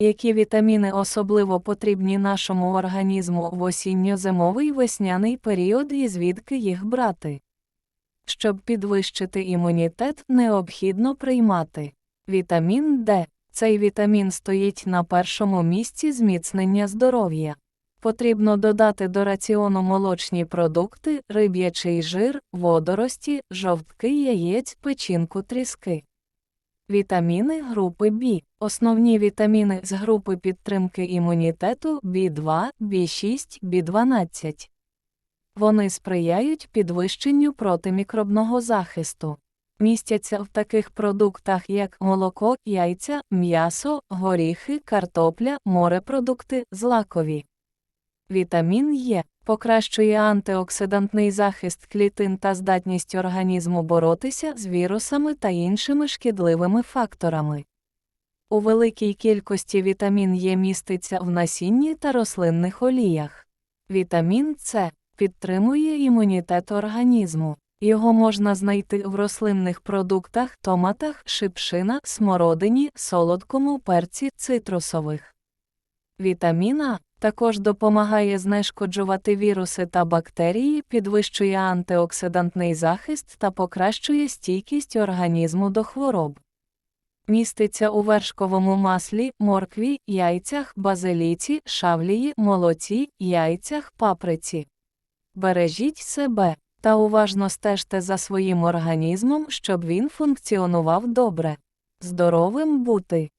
Які вітаміни особливо потрібні нашому організму в осінньо-зимовий весняний період і звідки їх брати? Щоб підвищити імунітет, необхідно приймати вітамін Д. Цей вітамін стоїть на першому місці зміцнення здоров'я. Потрібно додати до раціону молочні продукти, риб'ячий жир, водорості, жовтки яєць, печінку тріски. Вітаміни групи В. Основні вітаміни з групи підтримки імунітету В2, В6, В12. Вони сприяють підвищенню протимікробного захисту. Містяться в таких продуктах, як молоко, яйця, м'ясо, горіхи, картопля, морепродукти, злакові. Вітамін Е покращує антиоксидантний захист клітин та здатність організму боротися з вірусами та іншими шкідливими факторами. У великій кількості вітамін Е міститься в насінні та рослинних оліях. Вітамін С підтримує імунітет організму. Його можна знайти в рослинних продуктах, томатах, шипшина, смородині, солодкому перці, цитрусових. Вітамін А також допомагає знешкоджувати віруси та бактерії, підвищує антиоксидантний захист та покращує стійкість організму до хвороб. Міститься у вершковому маслі, моркві, яйцях, базиліці, шавлії, молоці, яйцях, паприці. Бережіть себе та уважно стежте за своїм організмом, щоб він функціонував добре. Здоровим бути